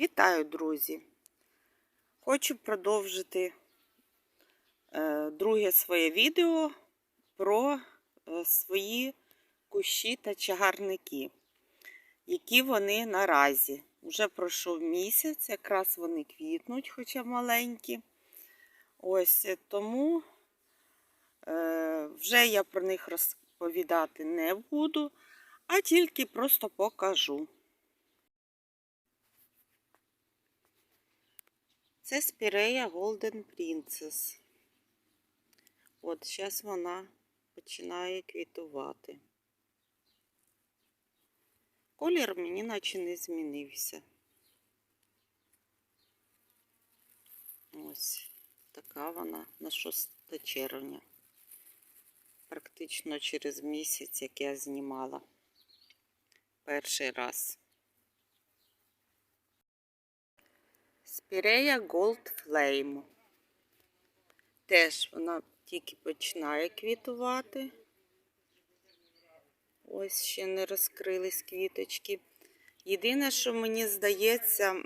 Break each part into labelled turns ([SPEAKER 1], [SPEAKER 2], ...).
[SPEAKER 1] Вітаю, друзі! Хочу продовжити е, друге своє відео про е, свої кущі та чагарники, які вони наразі. Уже пройшов місяць, якраз вони квітнуть, хоча маленькі. Ось е, тому вже я про них розповідати не буду, а тільки просто покажу. Це спірея Golden Princess. От, зараз вона починає квітувати. Колір мені наче не змінився. Ось така вона на 6 червня. Практично через місяць, як я знімала перший раз. Спірея Gold Flame. Теж вона тільки починає квітувати. Ось ще не розкрились квіточки. Єдине, що мені здається,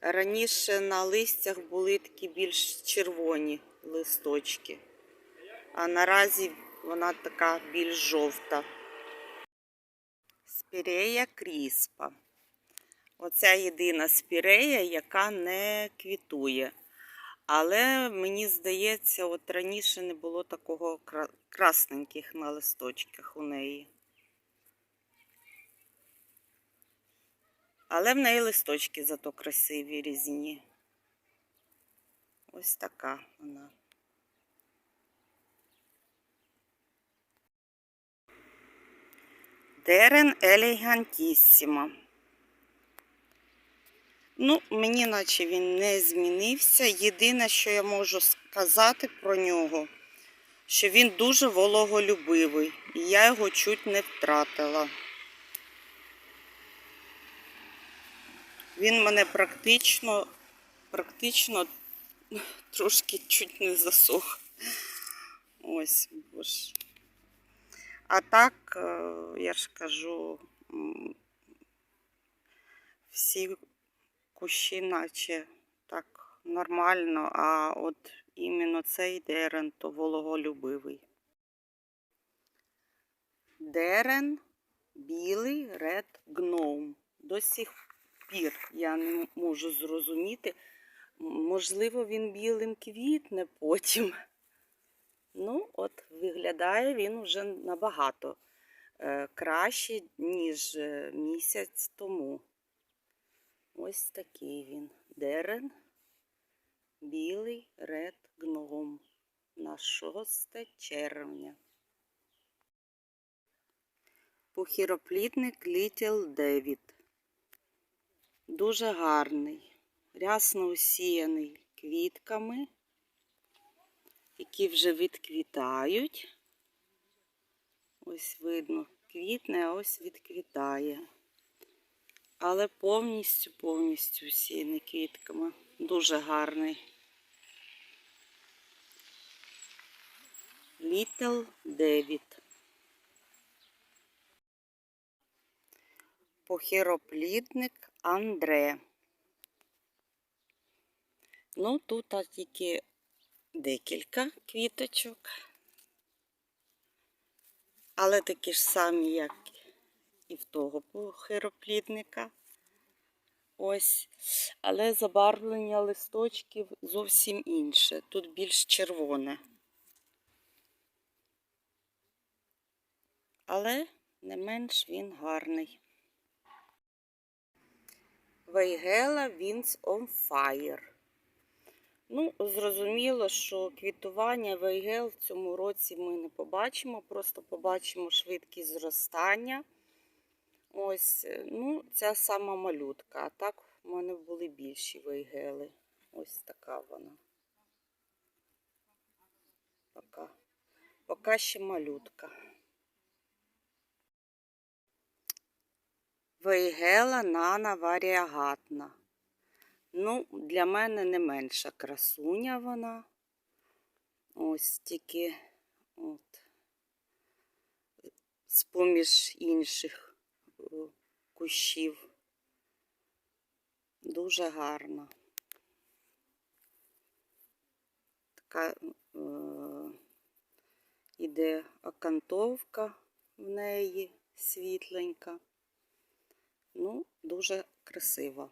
[SPEAKER 1] раніше на листях були такі більш червоні листочки, а наразі вона така більш жовта. Спірея Кріспа. Оця єдина спірея, яка не квітує. Але мені здається, от раніше не було такого красненьких на листочках у неї. Але в неї листочки зато красиві різні. Ось така вона. Дерен елегантіссіма. Ну, мені наче він не змінився. Єдине, що я можу сказати про нього, що він дуже вологолюбивий. І я його чуть не втратила. Він мене практично, практично трошки чуть не засох. Ось, боже. А так, е, я ж кажу, всі кущі, наче так нормально, а от іменно цей дерен то вологолюбивий. Дерен білий ред гноум. До сих пір я не можу зрозуміти. Можливо, він білим квітне потім. Ну, от, виглядає він вже набагато е, краще, ніж е, місяць тому. Ось такий він. Дерен, білий ред гном на 6 червня. Похіроплітник Літл Девід. Дуже гарний, рясно усіяний квітками, які вже відквітають. Ось видно, квітне, а ось відквітає але повністю, повністю всіяний квітками. Дуже гарний. Літл Девід. Похироплідник Андре. Ну, тут тільки декілька квіточок, але такі ж самі, як і в того хироплідника. Ось. Але забарвлення листочків зовсім інше. Тут більш червоне. Але не менш він гарний. Вейгела Winds on Fire. Ну, зрозуміло, що квітування вейгел в цьому році ми не побачимо, просто побачимо швидкість зростання. Ось, е, ну, ця сама малютка. А так в мене були більші вейгели. Ось така вона. Пока. Поки ще малютка. Вейгела нана варіагатна. Ну, для мене не менша красуня вона. Ось тільки от, з-поміж інших кущів. Дуже гарна. Така е, іде окантовка в неї світленька. Ну, дуже красива.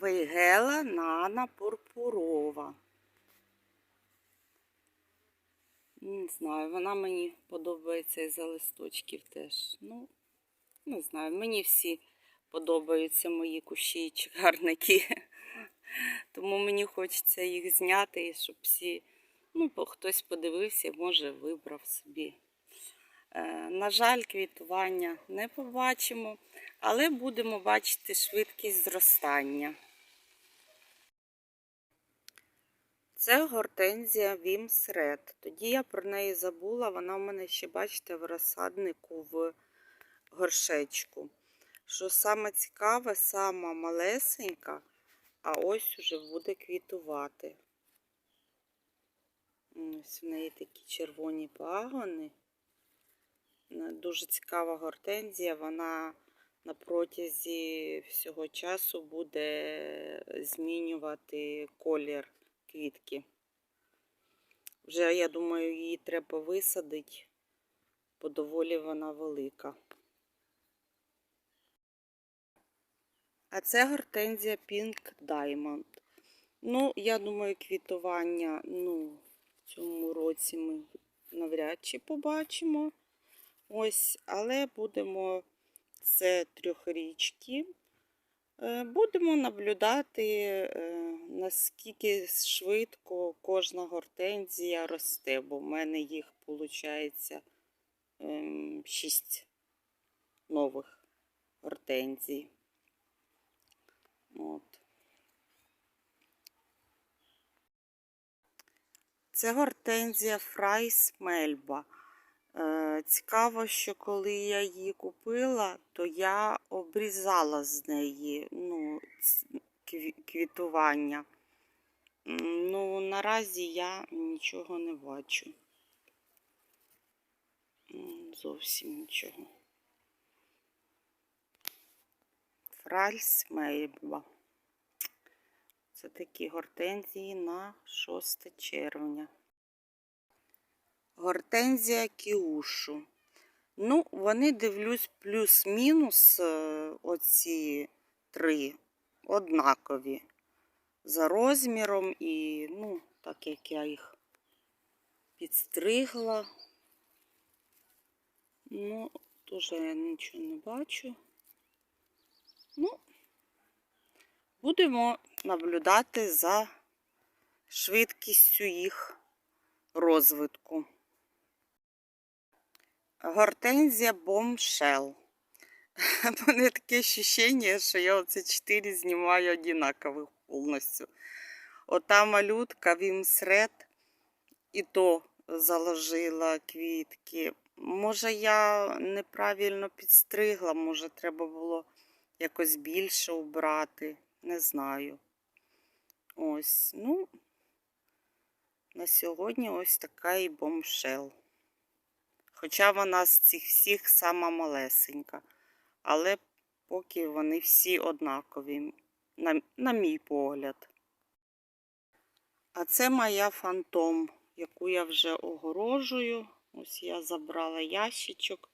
[SPEAKER 1] Вейгела Нана Пурпурова. Не знаю, вона мені подобається із-за листочків теж. Ну, не знаю, мені всі подобаються мої кущі і чагарники. Тому мені хочеться їх зняти, і щоб всі, ну, хтось подивився, може, вибрав собі. Е, на жаль, квітування не побачимо, але будемо бачити швидкість зростання. Це гортензія Вімс Ред. Тоді я про неї забула, вона в мене ще, бачите, в розсаднику в горшечку. Що саме цікаве, сама малесенька, а ось уже буде квітувати. Ось в неї такі червоні пагони. Дуже цікава гортензія, вона на протязі всього часу буде змінювати колір квітки. Вже, я думаю, її треба висадити, бо доволі вона велика. А це гортензія Pink Diamond. Ну, я думаю, квітування ну, в цьому році ми навряд чи побачимо. Ось, але будемо це трьохрічки. Е, Будемо наблюдати, е, наскільки швидко кожна гортензія росте, бо в мене їх виходить 6 нових гортензій. От. Це гортензія Фрайс Мельба. Е, Цікаво, що коли я її купила, то я обрізала з неї ну, квітування. Ну, наразі я нічого не бачу. Зовсім нічого. Фральс Мейба. Це такі гортензії на 6 червня. Гортензія кіушу. Ну, вони дивлюсь, плюс-мінус е, оці три однакові за розміром і, ну, так як я їх підстригла. Ну, теж я нічого не бачу. Ну, будемо наблюдати за швидкістю їх розвитку. Гортензія бомшел. У мене таке ощущення, що я оце чотири знімаю однакових повністю. Ота малютка Вімсред і то заложила квітки. Може, я неправильно підстригла, може, треба було якось більше убрати. Не знаю. Ось, ну, на сьогодні ось така і бомшел. Хоча вона з цих всіх сама малесенька. Але поки вони всі однакові, на, на мій погляд. А це моя фантом, яку я вже огорожую. Ось я забрала ящичок.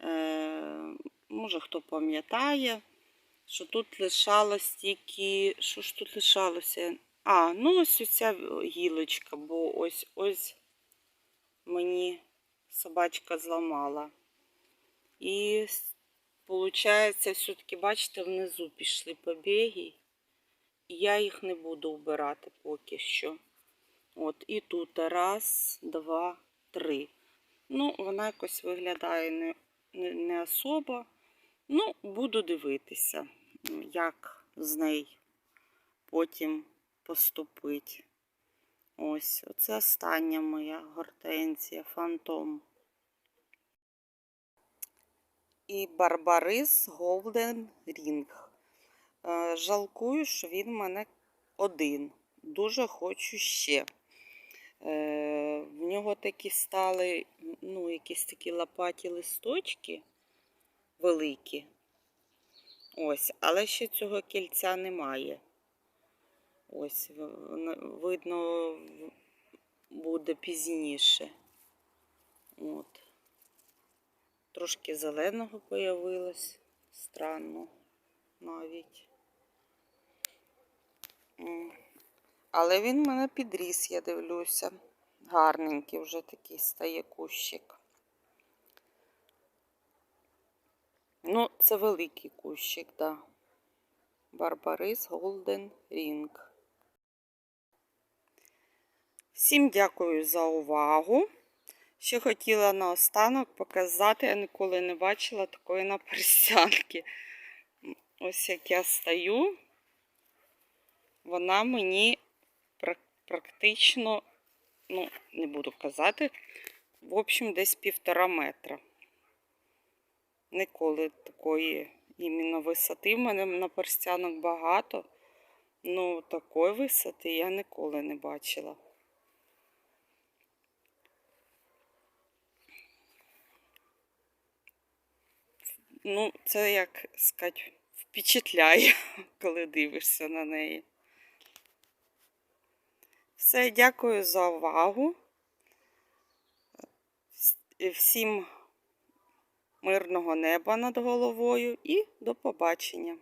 [SPEAKER 1] Е, може, хто пам'ятає, що тут лишалось тільки. Що ж тут лишалося? А, ну ось оця гілочка, бо ось ось мені собачка зламала. І виходить, все-таки, бачите, внизу пішли побіги. Я їх не буду вбирати поки що. От, і тут раз, два, три. Ну, вона якось виглядає не, не, не особо. Ну, буду дивитися, як з нею потім поступить. Ось, оце остання моя гортензія, фантом. І Барбарис Голден Рінг. Е, Жалкую, що він в мене один. Дуже хочу ще. Е, В нього такі стали, ну, якісь такі лопаті листочки великі. Ось, але ще цього кільця немає. Ось, видно, буде пізніше. От. Трошки зеленого появилось. Странно навіть. Але він в мене підріс, я дивлюся. Гарненький вже такий стає кущик. Ну, це великий кущик, так. Да. Барбарис Голден Рінг. Всім дякую за увагу. Ще хотіла наостанок показати, я ніколи не бачила такої наперстянки. Ось як я стою, вона мені практично, ну, не буду казати, в общем, десь півтора метра. Ніколи такої іменно висоти. В мене наперстянок багато. Ну, такої висоти я ніколи не бачила. Ну, це як сказати, впечатляє, коли дивишся на неї. Все, дякую за увагу. Всім мирного неба над головою і до побачення.